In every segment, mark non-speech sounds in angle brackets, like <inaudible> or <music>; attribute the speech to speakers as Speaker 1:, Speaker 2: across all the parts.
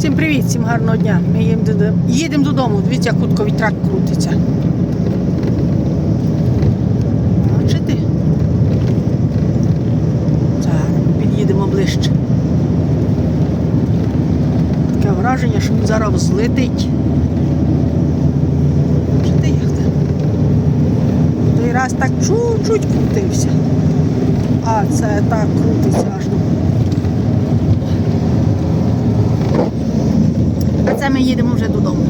Speaker 1: Всім привіт, всім гарного дня. Ми їдемо додому. Їдемо додому. Дивіться, хутко вітрак крутиться. Бачите? Зараз під'їдемо ближче. Таке враження, що він зараз злетить. Бачите, як це? Той раз так чуть-чуть крутився. А це так крутиться аж. А ми їдемо вже додому.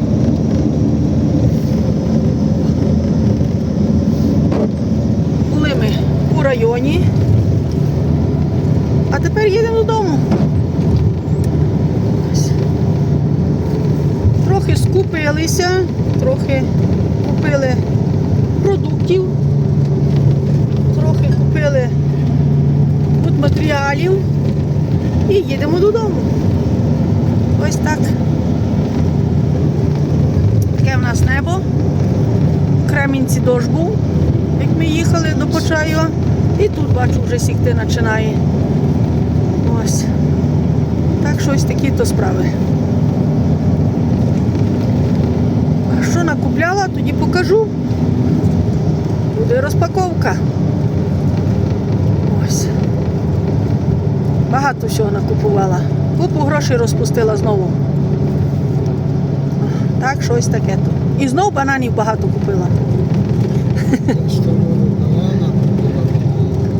Speaker 1: Були ми у районі, а тепер їдемо додому. Трохи скупилися, трохи купили продуктів, трохи купили матеріалів і їдемо додому. Ось так. Нас небо. В Кремінці дощ був, як ми їхали до Почаєва. І тут бачу вже сікти починає. Ось. Так що ось такі то справи. А що накупляла, тоді покажу. Буде розпаковка. Ось. Багато всього накупувала. Купу грошей розпустила знову. Так, щось таке. І знов бананів багато купила. <laughs>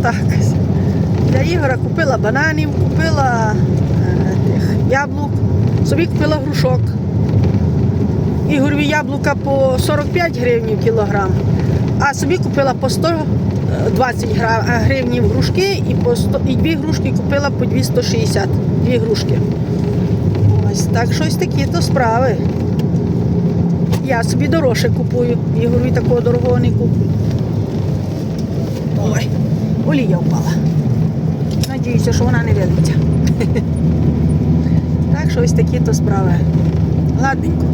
Speaker 1: Так. Для Ігора купила бананів, купила е, яблук, собі купила грушок. Ігорові яблука по 45 гривень кілограм, а собі купила по 120 гра- е, грушки і, по 100, і дві грушки купила по 260. Дві грушки. Ось так щось такі то справи. Я собі дорожче купую. Ігорові такого дорогого не куплю. Ой, олія впала. Надіюся, що вона не вилиться. <laughs> Так що ось такі то справи. Ладненько.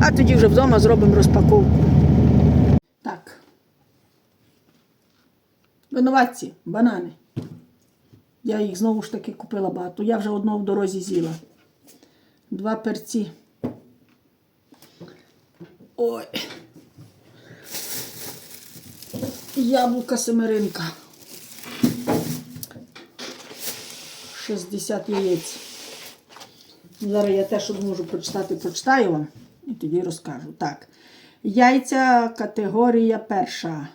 Speaker 1: А тоді вже вдома зробимо розпаковку. Так. Винуватці, банани. Я їх знову ж таки купила багато. Я вже одного в дорозі з'їла. Два перці. Ой. Яблука семеринка. 60 яєць. Зараз я те, що можу прочитати, прочитаю вам і тоді розкажу. Так. Яйця категорія перша.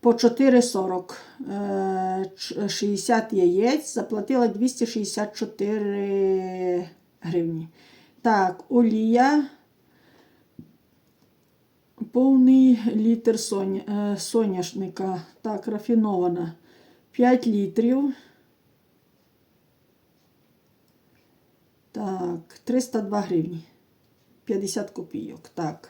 Speaker 1: По 4,40. Е, 60 яєць. Заплатила 264 гривні. Так, олія. Повний літр е, соняшника. Так, рафінована. 5 літрів. Так, 302 гривні. 50 копійок. Так.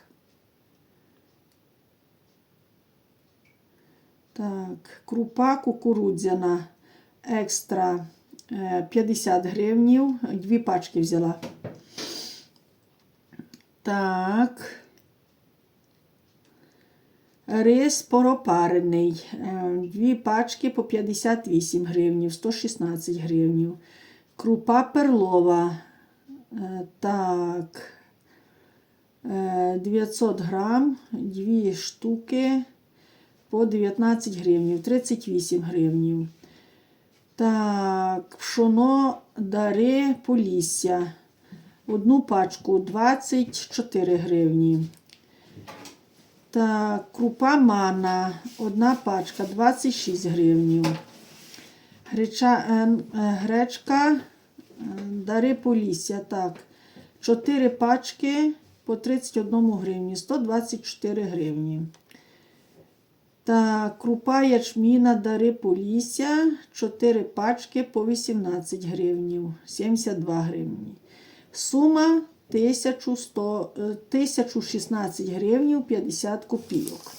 Speaker 1: Так, крупа кукурудзяна екстра е, 50 гривнів. Дві пачки взяла. Так. Рис поропарений. Е, Дві пачки по 58 гривнів, 116 гривнів. Крупа перлова. Е, Так. Е, 900 грам, дві штуки по 19 гривнів, 38 гривнів. Так, пшоно дари Полісся. Одну пачку 24 гривні. Так, крупа мана. Одна пачка 26 гривнів. Греча, е, е, гречка е, дари Полісся. Так, 4 пачки по 31 гривні, 124 гривні. Так, крупа ячміна дари Полісся, 4 пачки по 18 гривнів, 72 гривні. Сума 1100, е, 1016 гривнів 50 копійок.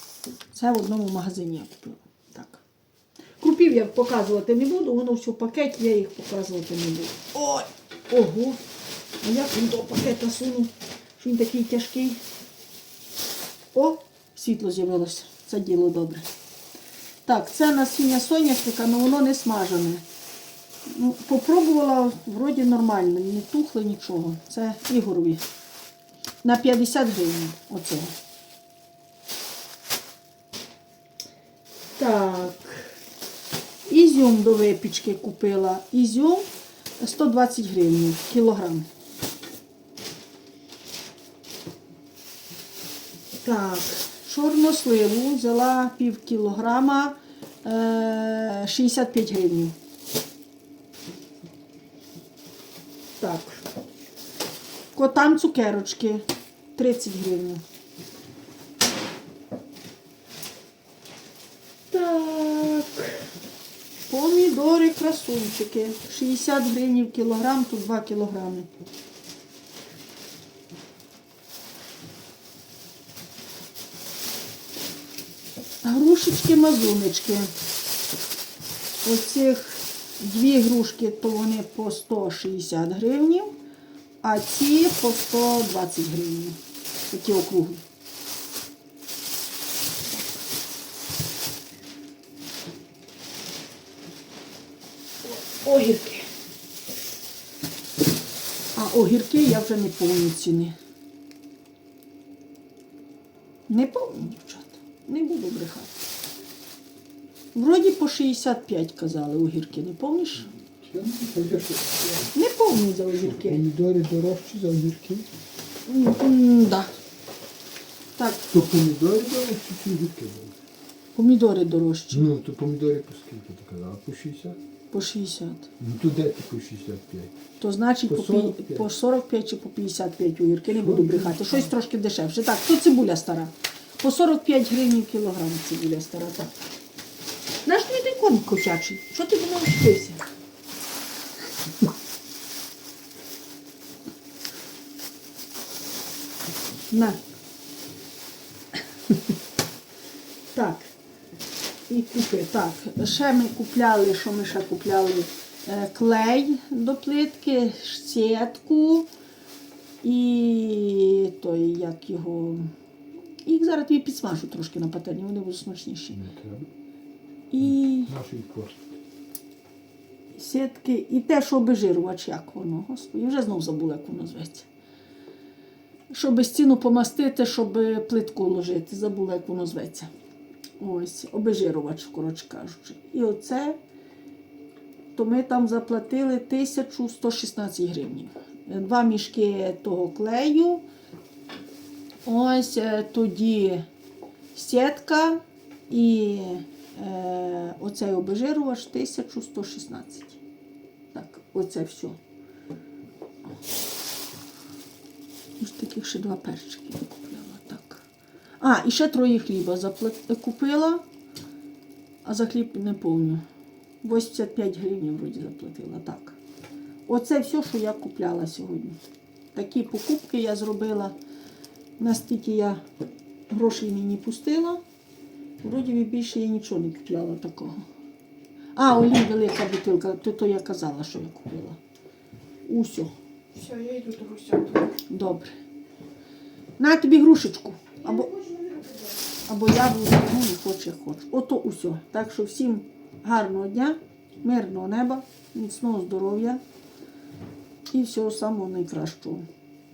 Speaker 1: Це в одному магазині я купила. Так. Крупів я показувати не буду, воно все в пакеті, я їх показувати не буду. Ой! Ого! А як він до пакета сунув? Що він такий тяжкий? О, світло з'явилося. Це діло добре. Так, це насіння соняшника, але воно не смажене. Ну, попробувала, вроді нормально, не тухло нічого. Це Ігорові. На 50 гривень оцього. Так. Ізюм до випічки купила. Ізюм 120 гривень кілограм. Так, чорносливу взяла пів кілограма е, 65 гривень. Так. Котам цукерочки 30 гривень. Так. Помідори красунчики. 60 гривень кілограм, тут 2 кілограми. Грушечки мазунечки. Оцих дві грушки, то вони по 160 гривень, а ці по 120 гривень. Такі округлі. Огірки. А огірки я вже не повні ціни. Не повні, дівчата. Не буду брехати. Вроді по 65 казали огірки, не помніш? Не повні за огірки.
Speaker 2: Помідори дорожчі за огірки.
Speaker 1: Да. Так,
Speaker 2: То помідори дорожчі чи огірки дорожчі?
Speaker 1: помідори дорожчі.
Speaker 2: Ну, то помідори по скільки ти казала? По 60?
Speaker 1: По 60.
Speaker 2: Ну то де ти по 65?
Speaker 1: То значить
Speaker 2: По
Speaker 1: по,
Speaker 2: 45.
Speaker 1: по 45 чи по 55 огірки, не буду брехати. Щось трошки дешевше. Так, то цибуля стара. По 45 гривень кілограм цибуля стара. Так. Наш твій той котячий. Що ти мене вчився? На. Так. І купи. Так, ще ми купляли, що ми ще купляли? Е, Клей до плитки, сітку і той, як його. Їх зараз тобі підсмажу трошки на пательні, вони будуть смачніші. І сітки, і те, що обезжирювач, як воно, господи, вже знов забула, як воно зветься. Щоб стіну помастити, щоб плитку ложити, забула, як воно зветься. Ось, обезжирювач, коротше кажучи. І оце, то ми там заплатили 1116 гривень. Два мішки того клею. Ось е, тоді сітка і е, оцей обезжирювач 1116. Так, оце все. Ось таких ще два перчики я купляла. Так. А, і ще троє хліба запла- купила, а за хліб не помню. 85 гривень вроді заплатила. Так. Оце все, що я купляла сьогодні. Такі покупки я зробила. Настільки я грошей мені пустила. Вроді більше я нічого не купляла такого. А, олій велика бутилка, то, то я казала, що я купила. Усьо.
Speaker 3: Все, я йду до гусятку.
Speaker 1: Добре. На тобі грушечку. Або, або яблуко, ну не хоче, хоче. Ото усе. Так що всім гарного дня, мирного неба, міцного здоров'я і всього самого найкращого.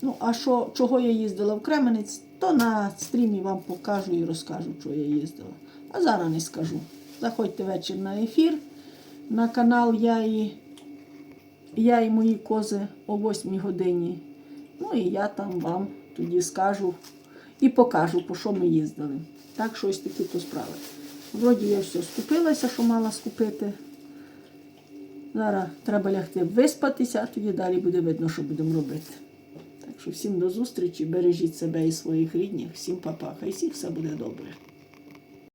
Speaker 1: Ну, а що, чого я їздила в Кременець, то на стрімі вам покажу і розкажу, чого я їздила. А зараз не скажу. Заходьте вечір на ефір на канал я і, я і мої кози о 8 годині. Ну і я там вам тоді скажу і покажу, по що ми їздили. Так що ось такі то справи. Вроді я все скупилася, що мала скупити. Зараз треба лягти виспатися, а тоді далі буде видно, що будемо робити. Так що всім до зустрічі, бережіть себе і своїх рідних, всім папа, хай всіх все буде добре.